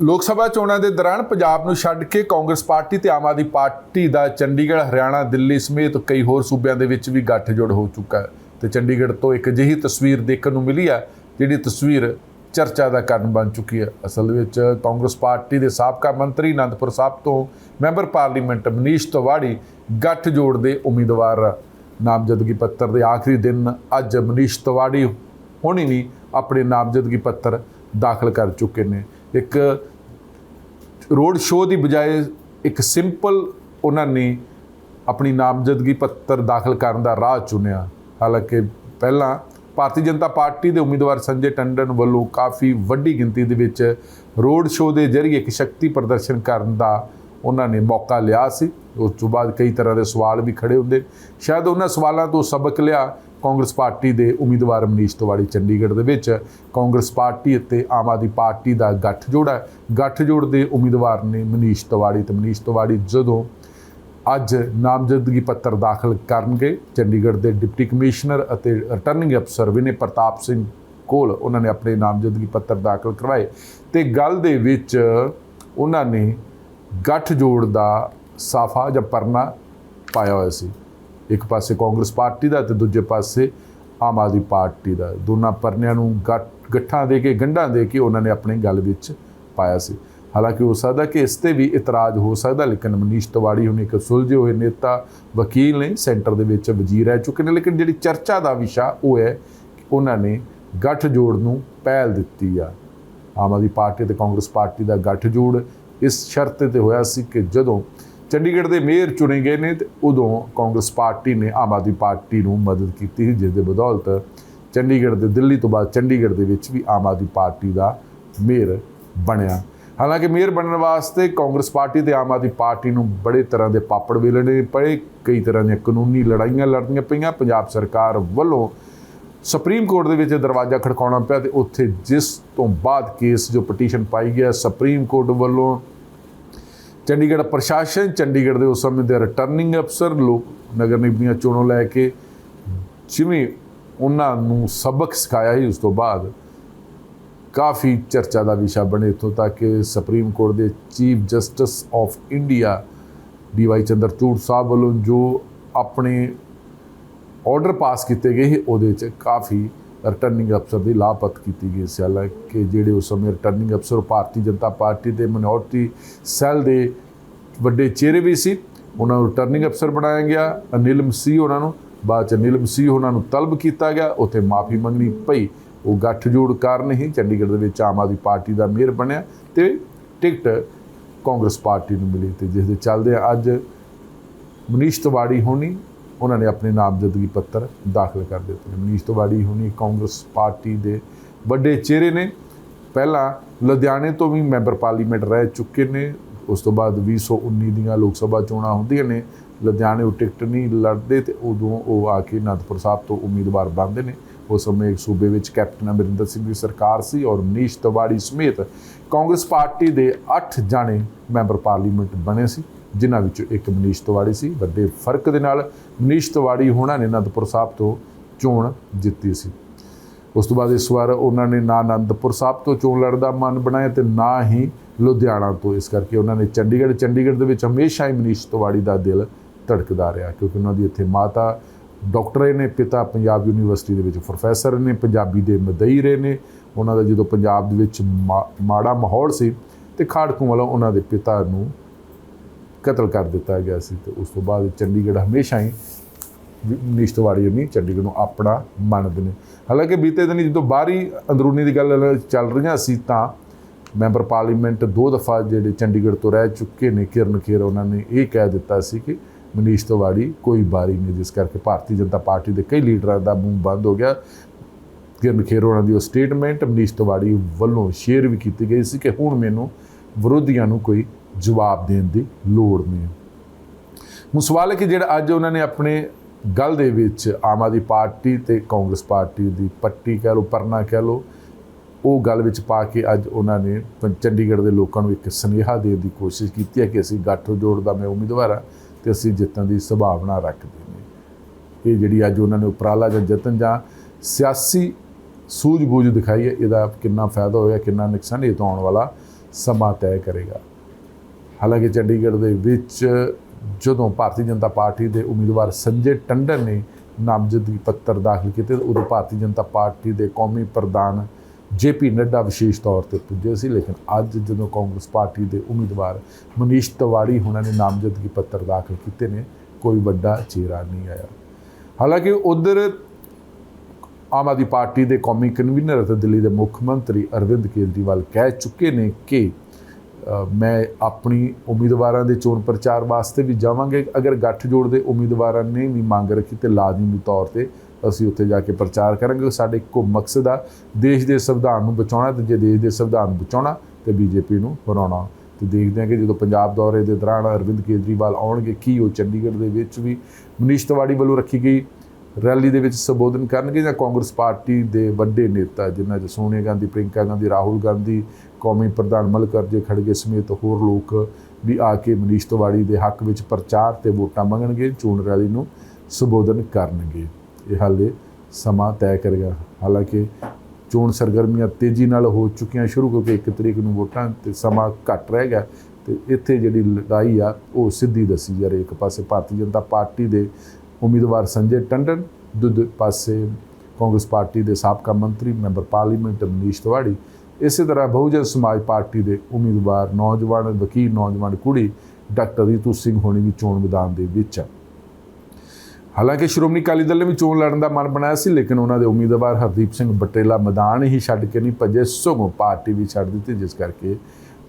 ਲੋਕ ਸਭਾ ਚੋਣਾਂ ਦੇ ਦੌਰਾਨ ਪੰਜਾਬ ਨੂੰ ਛੱਡ ਕੇ ਕਾਂਗਰਸ ਪਾਰਟੀ ਤੇ ਆਮ ਆਦਮੀ ਪਾਰਟੀ ਦਾ ਚੰਡੀਗੜ੍ਹ, ਹਰਿਆਣਾ, ਦਿੱਲੀ ਸਮੇਤ ਕਈ ਹੋਰ ਸੂਬਿਆਂ ਦੇ ਵਿੱਚ ਵੀ ਗੱਠਜੋੜ ਹੋ ਚੁੱਕਾ ਹੈ ਤੇ ਚੰਡੀਗੜ੍ਹ ਤੋਂ ਇੱਕ ਅਜਿਹੀ ਤਸਵੀਰ ਦੇਖਣ ਨੂੰ ਮਿਲੀ ਹੈ, ਜਿਹੜੀ ਤਸਵੀਰ ਚਰਚਾ ਦਾ ਕਾਰਨ ਬਣ ਚੁੱਕੀ ਹੈ। ਅਸਲ ਵਿੱਚ ਕਾਂਗਰਸ ਪਾਰਟੀ ਦੇ ਸਾਬਕਾ ਮੰਤਰੀ ਅਨੰਦਪੁਰ ਸਾਹਿਬ ਤੋਂ ਮੈਂਬਰ ਪਾਰਲੀਮੈਂਟ ਮਨੀਸ਼ ਤਿਵਾੜੀ ਗੱਠਜੋੜ ਦੇ ਉਮੀਦਵਾਰ ਨਾਮਜ਼ਦਗੀ ਪੱਤਰ ਦੇ ਆਖਰੀ ਦਿਨ ਅੱਜ ਮਨੀਸ਼ ਤਿਵਾੜੀ ਹੋਣੀ ਵੀ ਆਪਣੇ ਨਾਮਜ਼ਦਗੀ ਪੱਤਰ ਦਾਖਲ ਕਰ ਚੁੱਕੇ ਨੇ। ਇੱਕ ਰੋਡ ਸ਼ੋਅ ਦੀ ਬਜਾਏ ਇੱਕ ਸਿੰਪਲ ਉਹਨਾਂ ਨੇ ਆਪਣੀ ਨਾਮਜ਼ਦਗੀ ਪੱਤਰ ਦਾਖਲ ਕਰਨ ਦਾ ਰਾਹ ਚੁਣਿਆ। ਹਾਲਾਂਕਿ ਪਹਿਲਾਂ ਭਾਰਤੀ ਜਨਤਾ ਪਾਰਟੀ ਦੇ ਉਮੀਦਵਾਰ ਸੰਜੇ ਟੰਡਨ ਵੱਲੋਂ ਕਾਫੀ ਵੱਡੀ ਗਿਣਤੀ ਦੇ ਵਿੱਚ ਰੋਡ ਸ਼ੋਅ ਦੇ ਜ਼ਰੀਏ ਇੱਕ ਸ਼ਕਤੀ ਪ੍ਰਦਰਸ਼ਨ ਕਰਨ ਦਾ ਉਹਨਾਂ ਨੇ ਮੌਕਾ ਲਿਆ ਸੀ। ਉਸ ਤੋਂ ਬਾਅਦ ਕਈ ਤਰ੍ਹਾਂ ਦੇ ਸਵਾਲ ਵੀ ਖੜੇ ਹੁੰਦੇ। ਸ਼ਾਇਦ ਉਹਨਾਂ ਸਵਾਲਾਂ ਤੋਂ ਸਬਕ ਲਿਆ ਕਾਂਗਰਸ ਪਾਰਟੀ ਦੇ ਉਮੀਦਵਾਰ ਮਨੀਸ਼ ਤਿਵਾੜੀ ਚੰਡੀਗੜ੍ਹ ਦੇ ਵਿੱਚ। ਕਾਂਗਰਸ ਪਾਰਟੀ ਅਤੇ ਆਮ ਆਦਮੀ ਪਾਰਟੀ ਦਾ ਗੱਠਜੋੜ ਹੈ। ਗੱਠਜੋੜ ਦੇ ਉਮੀਦਵਾਰ ਨੇ ਮਨੀਸ਼ ਤਿਵਾੜੀ ਤੇ ਮਨੀਸ਼ ਤਿਵਾੜੀ ਜਦੋਂ ਅੱਜ ਨਾਮਜ਼ਦਗੀ ਪੱਤਰ ਦਾਖਲ ਕਰਨਗੇ, ਚੰਡੀਗੜ੍ਹ ਦੇ ਡਿਪਟੀ ਕਮਿਸ਼ਨਰ ਅਤੇ ਰਿਟਰਨਿੰਗ ਅਫਸਰ ਵਿਨੇ ਪ੍ਰਤਾਪ ਸਿੰਘ ਕੋਲ ਉਹਨਾਂ ਨੇ ਆਪਣੇ ਨਾਮਜ਼ਦਗੀ ਪੱਤਰ ਦਾਖਲ ਕਰਵਾਏ। ਤੇ ਗੱਲ ਦੇ ਵਿੱਚ ਉਹਨਾਂ ਨੇ ਗੱਠਜੋੜ ਦਾ ਸਾਫਾ ਜਾਂ ਪਰਨਾ ਪਾਇਆ ਹੋਇਆ ਸੀ। ਇੱਕ ਪਾਸੇ ਕਾਂਗਰਸ ਪਾਰਟੀ ਦਾ ਤੇ ਦੂਜੇ ਪਾਸੇ ਆਮ ਆਦਮੀ ਪਾਰਟੀ ਦਾ। ਦੋਨਾਂ ਪਰਨਿਆਂ ਨੂੰ ਗੱਠ- ਗੱਠਾਂ ਦੇ ਕੇ, ਗੰਢਾਂ ਦੇ ਕੇ ਉਹਨਾਂ ਨੇ ਆਪਣੀ ਗੱਲ ਵਿੱਚ ਪਾਇਆ ਸੀ। ਹਾਲਾਂਕਿ ਹੋ ਸਕਦਾ ਕਿ ਇਸ ਤੇ ਵੀ ਇਤਰਾਜ਼ ਹੋ ਸਕਦਾ, ਲੇਕਿਨ ਮਨੀਸ਼ ਤਿਵਾੜੀ ਹੁਣ ਇੱਕ ਸੁਲਝੇ ਹੋਏ ਨੇਤਾ, ਵਕੀਲ ਨੇ, ਸੈਂਟਰ ਦੇ ਵਿੱਚ ਵਜ਼ੀਰ ਰਹਿ ਚੁੱਕੇ ਨੇ, ਲੇਕਿਨ ਜਿਹੜੀ ਚਰਚਾ ਦਾ ਵਿਸ਼ਾ ਉਹ ਹੈ ਕਿ ਉਹਨਾਂ ਨੇ ਗੱਠਜੋੜ ਨੂੰ ਪਹਿਲ ਦਿੱਤੀ ਆ। ਆਮ ਆਦਮੀ ਪਾਰਟੀ ਤੇ ਕਾਂਗਰਸ ਪਾਰਟੀ ਦਾ ਗੱਠਜੋੜ ਇਸ ਸ਼ਰਤ ਤੇ ਹੋਇਆ ਸੀ ਕਿ ਜਦੋਂ ਚੰਡੀਗੜ੍ਹ ਦੇ ਮੇਅਰ ਚੁਣੇ ਗਏ ਨੇ ਤੇ ਉਦੋਂ ਕਾਂਗਰਸ ਪਾਰਟੀ ਨੇ ਆਮ ਆਦਮੀ ਪਾਰਟੀ ਨੂੰ ਮਦਦ ਕੀਤੀ ਸੀ, ਜਿਸ ਦੇ ਬਦੌਲਤ ਚੰਡੀਗੜ੍ਹ ਦੇ ਦਿੱਲੀ ਤੋਂ ਬਾਅਦ ਚੰਡੀਗੜ੍ਹ ਦੇ ਵਿੱਚ ਵੀ ਆਮ ਆਦਮੀ ਪਾਰਟੀ ਦਾ ਮੇਅਰ ਬਣਿਆ। ਹਾਲਾਂਕਿ ਮੇਅਰ ਬਣਨ ਵਾਸਤੇ ਕਾਂਗਰਸ ਪਾਰਟੀ ਤੇ ਆਮ ਆਦਮੀ ਪਾਰਟੀ ਨੂੰ ਬੜੇ ਤਰ੍ਹਾਂ ਦੇ ਪਾਪੜ ਵੇਲਣੇ ਪਏ, ਕਈ ਤਰ੍ਹਾਂ ਦੀਆਂ ਕਾਨੂੰਨੀ ਲੜਾਈਆਂ ਲੜਨੀਆਂ ਪਈਆਂ। ਪੰਜਾਬ ਸਰਕਾਰ ਵੱਲੋਂ ਸੁਪਰੀਮ ਕੋਰਟ ਦੇ ਵਿੱਚ ਦਰਵਾਜ਼ਾ ਖੜਕਾਉਣਾ ਪਿਆ ਤੇ ਉੱਥੇ ਜਿਸ ਤੋਂ ਬਾਅਦ ਕੇਸ ਜੋ ਪਟੀਸ਼ਨ ਪਾਈ ਗਿਆ ਸੁਪਰੀਮ ਕੋਰਟ ਵੱਲੋਂ ਚੰਡੀਗੜ੍ਹ ਪ੍ਰਸ਼ਾਸਨ, ਚੰਡੀਗੜ੍ਹ ਦੇ ਉਸ ਸਮੇਂ ਦੇ ਰਿਟਰਨਿੰਗ ਅਫਸਰ ਲੋਕ ਨਗਰ ਨਿਗਮੀਆਂ ਚੋਣੋਂ ਲੈ ਕੇ ਜਿਵੇਂ ਉਹਨਾਂ ਨੂੰ ਸਬਕ ਸਿਖਾਇਆ ਹੀ ਉਸ ਤੋਂ ਬਾਅਦ ਕਾਫੀ ਚਰਚਾ ਦਾ ਵਿਸ਼ਾ ਬਣੇ ਇੱਥੋਂ ਤੱਕ ਕਿ ਸੁਪਰੀਮ ਕੋਰਟ ਦੇ chief justice of India D Y Chandrachud ਸਾਹਿਬ ਵੱਲੋਂ ਜੋ ਆਪਣੇ ਆਰਡਰ ਪਾਸ ਕੀਤੇ ਗਏ ਸੀ, ਉਹਦੇ 'ਚ ਕਾਫੀ ਰਿਟਰਨਿੰਗ ਅਫਸਰ ਦੀ ਲਾਪਤ ਕੀਤੀ ਗਈ ਸੀ। ਹਾਲਾਂਕਿ ਜਿਹੜੇ ਉਸ ਸਮੇਂ ਰਿਟਰਨਿੰਗ ਅਫਸਰ ਭਾਰਤੀ ਜਨਤਾ ਪਾਰਟੀ ਦੇ ਮਿਨੋਰਟੀ ਸੈੱਲ ਦੇ ਵੱਡੇ ਚਿਹਰੇ ਵੀ ਸੀ, ਉਹਨਾਂ ਨੂੰ ਰਿਟਰਨਿੰਗ ਅਫਸਰ ਬਣਾਇਆ ਗਿਆ। ਅਨਿਲ ਮਸੀਹ ਉਹਨਾਂ ਨੂੰ, ਬਾਅਦ ਚ ਅਨਿਲ ਮਸੀਹ ਉਹਨਾਂ ਨੂੰ ਤਲਬ ਕੀਤਾ ਗਿਆ। ਉੱਥੇ ਮਾਫੀ ਮੰਗਣੀ ਪਈ। ਉਹ ਗੱਠਜੋੜ ਕਾਰਨ ਹੀ ਚੰਡੀਗੜ੍ਹ ਦੇ ਵਿੱਚ ਆਮ ਆਦਮੀ ਪਾਰਟੀ ਦਾ ਮੇਅਰ ਬਣਿਆ ਤੇ ਟਿਕਟ ਕਾਂਗਰਸ ਪਾਰਟੀ ਨੂੰ ਮਿਲੀ ਤੇ ਜਿਸ ਦੇ ਚੱਲਦੇ ਅੱਜ ਮਨੀਸ਼ ਤਿਵਾੜੀ ਹੋਣੀ ਉਹਨਾਂ ਨੇ ਆਪਣੇ ਨਾਮਜ਼ਦਗੀ ਪੱਤਰ ਦਾਖਲ ਕਰ ਦਿੱਤੇ ਨੇ। ਮਨੀਸ਼ ਤਿਵਾੜੀ ਹੁਣੀ ਕਾਂਗਰਸ ਪਾਰਟੀ ਦੇ ਵੱਡੇ ਚਿਹਰੇ ਨੇ। ਪਹਿਲਾਂ ਲੁਧਿਆਣੇ ਤੋਂ ਵੀ ਮੈਂਬਰ ਪਾਰਲੀਮੈਂਟ ਰਹਿ ਚੁੱਕੇ ਨੇ। ਉਸ ਤੋਂ ਬਾਅਦ 2019 ਦੀਆਂ ਲੋਕ ਸਭਾ ਚੋਣਾਂ ਹੁੰਦੀਆਂ ਨੇ। ਲੁਧਿਆਣੇ ਉਹ ਟਿਕਟ ਨਹੀਂ ਲੜਦੇ ਤੇ ਉਦੋਂ ਉਹ ਆ ਕੇ ਅਨੰਦਪੁਰ ਸਾਹਿਬ ਤੋਂ ਉਮੀਦਵਾਰ ਬਣਦੇ ਨੇ। ਉਸ ਸਮੇਂ ਇੱਕ ਸੂਬੇ ਵਿੱਚ ਕੈਪਟਨ ਅਮਰਿੰਦਰ ਸਿੰਘ ਦੀ ਸਰਕਾਰ ਸੀ ਔਰ ਮਨੀਸ਼ ਤਿਵਾੜੀ ਸਮੇਤ ਕਾਂਗਰਸ ਪਾਰਟੀ ਦੇ 8 ਜਾਣੇ ਮੈਂਬਰ ਪਾਰਲੀਮੈਂਟ ਬਣੇ ਸੀ। ਜਿਨ੍ਹਾਂ ਵਿੱਚੋਂ ਇੱਕ ਮਨੀਸ਼ ਤਿਵਾੜੀ ਸੀ। ਵੱਡੇ ਫ਼ਰਕ ਦੇ ਨਾਲ ਮਨੀਸ਼ ਤਿਵਾੜੀ ਹੋਣਾ ਨੇ ਅਨੰਦਪੁਰ ਸਾਹਿਬ ਤੋਂ ਚੋਣ ਜਿੱਤੀ ਸੀ। ਉਸ ਤੋਂ ਬਾਅਦ ਇਸ ਵਾਰ ਉਹਨਾਂ ਨੇ ਨਾ ਅਨੰਦਪੁਰ ਸਾਹਿਬ ਤੋਂ ਚੋਣ ਲੜਨ ਦਾ ਮਨ ਬਣਾਇਆ ਤੇ ਨਾ ਹੀ ਲੁਧਿਆਣਾ ਤੋਂ। ਇਸ ਕਰਕੇ ਉਹਨਾਂ ਨੇ ਚੰਡੀਗੜ੍ਹ ਚੰਡੀਗੜ੍ਹ ਦੇ ਵਿੱਚ ਹਮੇਸ਼ਾ ਹੀ ਮਨੀਸ਼ ਤਿਵਾੜੀ ਦਾ ਦਿਲ ਧੜਕਦਾ ਰਿਹਾ ਕਿਉਂਕਿ ਉਹਨਾਂ ਦੀ ਇੱਥੇ ਮਾਤਾ ਡਾਕਟਰ ਨੇ, ਪਿਤਾ ਪੰਜਾਬ ਯੂਨੀਵਰਸਿਟੀ ਦੇ ਵਿੱਚ ਪ੍ਰੋਫੈਸਰ ਨੇ, ਪੰਜਾਬੀ ਦੇ ਮਦਈ ਰਹੇ ਨੇ। ਉਹਨਾਂ ਦਾ ਜਦੋਂ ਪੰਜਾਬ ਦੇ ਵਿੱਚ ਮਾ- ਮਾੜਾ ਮਾਹੌਲ ਸੀ ਤੇ ਖਾੜਕੂ ਵੱਲੋਂ ਉਹਨਾਂ ਦੇ ਪਿਤਾ ਨੂੰ ਕਤਲ ਕਰ ਦਿੱਤਾ ਗਿਆ ਸੀ ਤੇ ਉਸ ਤੋਂ ਬਾਅਦ ਚੰਡੀਗੜ੍ਹ ਹਮੇਸ਼ਾ ਹੀ ਮਨੀਸ਼ ਤਿਵਾੜੀ ਨਹੀਂ ਚੰਡੀਗੜ੍ਹ ਨੂੰ ਆਪਣਾ ਮੰਨਦੇ ਨੇ। ਹਾਲਾਂਕਿ ਬੀਤੇ ਦਿਨੀ ਜਦੋਂ ਬਾਹਰੀ ਅੰਦਰੂਨੀ ਦੀ ਗੱਲ ਚੱਲ ਰਹੀਆਂ ਸੀ ਤਾਂ ਮੈਂਬਰ ਪਾਰਲੀਮੈਂਟ ਦੋ ਦਫਾ ਜਿਹੜੇ ਚੰਡੀਗੜ੍ਹ ਤੋਂ ਰਹਿ ਚੁੱਕੇ ਨੇ, ਕਿਰਨ ਖੇਰ ਉਹਨਾਂ ਨੇ ਇਹ ਕਹਿ ਦਿੱਤਾ ਸੀ ਕਿ ਮਨੀਸ਼ ਤਿਵਾੜੀ ਕੋਈ ਬਾਰੀ ਨਹੀਂ, ਜਿਸ ਕਰਕੇ ਭਾਰਤੀ ਜਨਤਾ ਪਾਰਟੀ ਦੇ ਕਈ ਲੀਡਰਾਂ ਦਾ ਮੂੰਹ ਬੰਦ ਹੋ ਗਿਆ। ਕਿਰਨ ਖੇਰ ਉਹਨਾਂ ਦੀ ਉਹ ਸਟੇਟਮੈਂਟ ਮਨੀਸ਼ ਤਿਵਾੜੀ ਵੱਲੋਂ ਸ਼ੇਅਰ ਵੀ ਕੀਤੀ ਗਈ ਸੀ ਕਿ ਹੁਣ ਮੈਨੂੰ ਵਿਰੋਧੀਆਂ ਨੂੰ ਕੋਈ ਜਵਾਬ ਦੇਣ ਦੀ ਲੋੜ ਨਹੀਂ ਹੁਣ ਸਵਾਲ ਹੈ ਕਿ ਜਿਹੜਾ ਅੱਜ ਉਹਨਾਂ ਨੇ ਆਪਣੇ ਗੱਲ ਦੇ ਵਿੱਚ ਆਮ ਆਦਮੀ ਪਾਰਟੀ ਤੇ ਕਾਂਗਰਸ ਪਾਰਟੀ ਦੀ ਪੱਟੀ ਕਹਿ ਲਓ, ਪਰਨਾ ਕਹਿ ਲਓ, ਉਹ ਗੱਲ ਵਿੱਚ ਪਾ ਕੇ ਅੱਜ ਉਹਨਾਂ ਨੇ ਪੰ- ਚੰਡੀਗੜ੍ਹ ਦੇ ਲੋਕਾਂ ਨੂੰ ਇੱਕ ਸੁਨੇਹਾ ਦੇਣ ਦੀ ਕੋਸ਼ਿਸ਼ ਕੀਤੀ ਹੈ ਕਿ ਅਸੀਂ ਗੱਠਜੋੜ ਦਾ ਮੈਂ ਉਮੀਦਵਾਰ ਹਾਂ ਤੇ ਅਸੀਂ ਜਿੱਤਣ ਦੀ ਸੰਭਾਵਨਾ ਰੱਖਦੇ ਨੇ ਇਹ ਜਿਹੜੀ ਅੱਜ ਉਹਨਾਂ ਨੇ ਉਪਰਾਲਾ ਜਾਂ ਯਤਨ ਜਾਂ ਸਿਆਸੀ ਸੂਝ-ਬੂਝ ਦਿਖਾਈ ਹੈ, ਇਹਦਾ ਕਿੰਨਾ ਫਾਇਦਾ ਹੋਇਆ, ਕਿੰਨਾ ਨੁਕਸਾਨ ਇਹ ਤਾਂ ਆਉਣ ਵਾਲਾ ਸਮਾਂ ਤੈਅ ਕਰੇਗਾ। ਹਾਲਾਂਕਿ ਚੰਡੀਗੜ੍ਹ ਦੇ ਵਿੱਚ ਜਦੋਂ ਭਾਰਤੀ ਜਨਤਾ ਪਾਰਟੀ ਦੇ ਉਮੀਦਵਾਰ ਸੰਜੇ ਟੰਡਨ ਨੇ ਨਾਮਜ਼ਦਗੀ ਪੱਤਰ ਦਾਖਲ ਕੀਤੇ, ਤਾਂ ਉਦੋਂ ਭਾਰਤੀ ਜਨਤਾ ਪਾਰਟੀ ਦੇ ਕੌਮੀ ਪ੍ਰਧਾਨ ਜੇਪੀ ਨੱਡਾ ਵਿਸ਼ੇਸ਼ ਤੌਰ ਤੇ ਪੁੱਜੇ ਸੀ, ਲੇਕਿਨ ਅੱਜ ਜਦੋਂ ਕਾਂਗਰਸ ਪਾਰਟੀ ਦੇ ਉਮੀਦਵਾਰ ਮਨੀਸ਼ ਤਿਵਾੜੀ ਹੁਣਾਂ ਨੇ ਨਾਮਜ਼ਦਗੀ ਪੱਤਰ ਦਾਖਲ ਕੀਤੇ ਨੇ, ਕੋਈ ਵੱਡਾ ਚਿਹਰਾ ਨਹੀਂ ਆਇਆ। ਹਾਲਾਂਕਿ ਉਧਰ ਆਮ ਆਦਮੀ ਪਾਰਟੀ ਦੇ ਕੌਮੀ ਕਨਵੀਨਰ ਅਤੇ ਦਿੱਲੀ ਦੇ ਮੁੱਖ ਮੰਤਰੀ ਅਰਵਿੰਦ ਕੇਜਰੀਵਾਲ ਕਹਿ ਚੁੱਕੇ ਨੇ ਕਿ ਮੈਂ ਆਪਣੀ ਉਮੀਦਵਾਰਾਂ ਦੇ ਚੋਣ ਪ੍ਰਚਾਰ ਵਾਸਤੇ ਵੀ ਜਾਵਾਂਗੇ। ਅਗਰ ਗੱਠਜੋੜ ਦੇ ਉਮੀਦਵਾਰਾਂ ਨੇ ਵੀ ਮੰਗ ਰੱਖੀ ਤੇ ਲਾਜ਼ਮੀ ਤੌਰ ਤੇ ਅਸੀਂ ਉੱਥੇ ਜਾ ਕੇ ਪ੍ਰਚਾਰ ਕਰਾਂਗੇ। ਸਾਡੇ ਇੱਕੋ ਮਕਸਦ ਆ, ਦੇਸ਼ ਦੇ ਸੰਵਿਧਾਨ ਨੂੰ ਬਚਾਉਣਾ ਤੇ ਜੇ ਦੇਸ਼ ਦੇ ਸੰਵਿਧਾਨ ਨੂੰ ਬਚਾਉਣਾ ਤੇ ਬੀਜੇਪੀ ਨੂੰ ਹਰਾਉਣਾ। ਤੇ ਦੇਖਦੇ ਹਾਂ ਕਿ ਜਦੋਂ ਪੰਜਾਬ ਦੌਰੇ ਦੇ ਦੌਰਾਨ ਅਰਵਿੰਦ ਕੇਜਰੀਵਾਲ ਆਉਣਗੇ, ਕੀ ਉਹ ਚੰਡੀਗੜ੍ਹ ਦੇ ਵਿੱਚ ਵੀ ਮਨੀਸ਼ ਤਿਵਾੜੀ ਵੱਲੋਂ ਰੱਖੀ ਗਈ ਰੈਲੀ ਦੇ ਵਿੱਚ ਸੰਬੋਧਨ ਕਰਨਗੇ ਜਾਂ ਕਾਂਗਰਸ ਪਾਰਟੀ ਦੇ ਵੱਡੇ ਨੇਤਾ, ਜਿਨ੍ਹਾਂ 'ਚ ਸੋਨੀਆ ਗਾਂਧੀ ਪ੍ਰਿੰਕਾ ਗਾਂਧੀ, ਰਾਹੁਲ ਗਾਂਧੀ, ਕੌਮੀ ਪ੍ਰਧਾਨ ਮਲਕਰਜੇ ਖੜਗੇ ਸਮੇਤ ਹੋਰ ਲੋਕ ਵੀ ਆ ਕੇ ਮਨੀਸ਼ ਤਿਵਾੜੀ ਦੇ ਹੱਕ ਵਿੱਚ ਪ੍ਰਚਾਰ ਤੇ ਵੋਟਾਂ ਮੰਗਣਗੇ, ਚੋਣ ਰੈਲੀ ਨੂੰ ਸੰਬੋਧਨ ਕਰਨਗੇ। ਇਹ ਹਾਲੇ ਸਮਾਂ ਤੈਅ ਕਰੇਗਾ। ਹਾਲਾਂਕਿ ਚੋਣ ਸਰਗਰਮੀਆਂ ਤੇਜ਼ੀ ਨਾਲ ਹੋ ਚੁੱਕੀਆਂ ਸ਼ੁਰੂ ਕਿਉਂਕਿ ਇੱਕ ਤਰੀਕ ਨੂੰ ਵੋਟਾਂ ਤੇ ਸਮਾਂ ਘੱਟ ਰਹਿ ਗਿਆ ਤੇ ਇੱਥੇ ਜਿਹੜੀ ਲੜਾਈ ਆ, ਉਹ ਸਿੱਧੀ ਦੱਸੀ ਜਾ ਰਹੀ ਇੱਕ ਪਾਸੇ ਭਾਰਤੀ ਜਨਤਾ ਪਾਰਟੀ ਦੇ ਉਮੀਦਵਾਰ ਸੰਜੇ ਟੰਡਨ, ਦੂਜੇ ਪਾਸੇ ਕਾਂਗਰਸ ਪਾਰਟੀ ਦੇ ਸਾਬਕਾ ਮੰਤਰੀ ਮੈਂਬਰ ਪਾਰਲੀਮੈਂਟ ਮਨੀਸ਼ ਤਿਵਾੜੀ, ਇਸੇ ਤਰ੍ਹਾਂ ਬਹੁਜਨ ਸਮਾਜ ਪਾਰਟੀ ਦੇ ਉਮੀਦਵਾਰ ਨੌਜਵਾਨ ਵਕੀਲ ਨੌਜਵਾਨ ਕੁੜੀ ਡਾਕਟਰ ਰੀਤੂ ਸਿੰਘ ਹੋਣੀ ਵੀ ਚੋਣ ਮੈਦਾਨ ਦੇ ਵਿੱਚ ਆ। ਹਾਲਾਂਕਿ ਸ਼੍ਰੋਮਣੀ ਅਕਾਲੀ ਦਲ ਨੇ ਵੀ ਚੋਣ ਲੜਨ ਦਾ ਮਨ ਬਣਾਇਆ ਸੀ, ਲੇਕਿਨ ਉਹਨਾਂ ਦੇ ਉਮੀਦਵਾਰ ਹਰਦੀਪ ਸਿੰਘ ਬਟੇਲਾ ਮੈਦਾਨ ਹੀ ਛੱਡ ਕੇ ਨਹੀਂ ਭੱਜੇ, ਸਗੋਂ ਪਾਰਟੀ ਵੀ ਛੱਡ ਦਿੱਤੀ, ਜਿਸ ਕਰਕੇ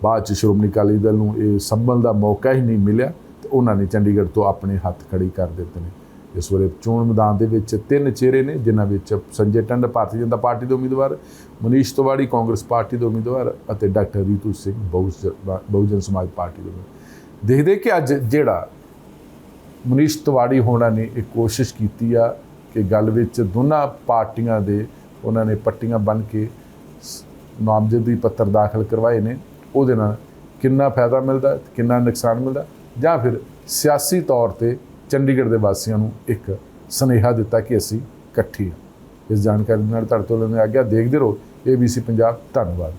ਬਾਅਦ ਚ ਸ਼੍ਰੋਮਣੀ ਅਕਾਲੀ ਦਲ ਨੂੰ ਇਹ ਸੰਭਲ ਦਾ ਮੌਕਾ ਹੀ ਨਹੀਂ ਮਿਲਿਆ ਤੇ ਉਹਨਾਂ ਨੇ ਚੰਡੀਗੜ੍ਹ ਤੋਂ ਆਪਣੇ ਹੱਥ ਖੜੀ ਕਰ ਦਿੱਤੇ ਨੇ। ਇਸ ਵੇਲੇ ਚੋਣ ਮੈਦਾਨ ਦੇ ਵਿੱਚ ਤਿੰਨ ਚਿਹਰੇ ਨੇ, ਜਿਨ੍ਹਾਂ ਵਿੱਚ ਸੰਜੇ ਟੰਡ ਭਾਰਤੀ ਜਨਤਾ ਪਾਰਟੀ ਦੇ ਉਮੀਦਵਾਰ, ਮਨੀਸ਼ ਤਿਵਾੜੀ ਕਾਂਗਰਸ ਪਾਰਟੀ ਦੇ ਉਮੀਦਵਾਰ ਅਤੇ ਡਾਕਟਰ ਰੀਤੂ ਸਿੰਘ ਬਹੁਜ- ਬਹੁਜਨ ਸਮਾਜ ਪਾਰਟੀ ਦੇ ਉਮੀਦਵਾਰ। ਦੇਖਦੇ ਕਿ ਅੱਜ ਜਿਹੜਾ ਮਨੀਸ਼ ਤਿਵਾੜੀ ਹੋਣਾ ਨੇ ਇਹ ਕੋਸ਼ਿਸ਼ ਕੀਤੀ ਆ ਕਿ ਗੱਲ ਵਿੱਚ ਦੋਨਾਂ ਪਾਰਟੀਆਂ ਦੇ ਉਹਨਾਂ ਨੇ ਪੱਟੀਆਂ ਬੰਨ ਕੇ ਸ- ਨਾਮਜ਼ਦਗੀ ਪੱਤਰ ਦਾਖਲ ਕਰਵਾਏ ਨੇ। ਉਹਦੇ ਨਾਲ ਕਿੰਨਾ ਫਾਇਦਾ ਮਿਲਦਾ, ਕਿੰਨਾ ਨੁਕਸਾਨ ਮਿਲਦਾ ਜਾਂ ਫਿਰ ਸਿਆਸੀ ਤੌਰ ਤੇ ਚੰਡੀਗੜ੍ਹ ਦੇ ਵਾਸੀਆਂ ਨੂੰ ਇੱਕ ਸੁਨੇਹਾ ਦਿੱਤਾ ਕਿ ਅਸੀਂ ਇਕੱਠੇ ਹਾਂ। ਇਸ ਜਾਣਕਾਰੀ ਨਾਲ ਤੁਹਾਡੇ ਤੋਂ ਲੈਣੇ ਆ ਗਿਆ ਦੇਖਦੇ ਰਹੋ ABC ਪੰਜਾਬ ਧੰਨਵਾਦ।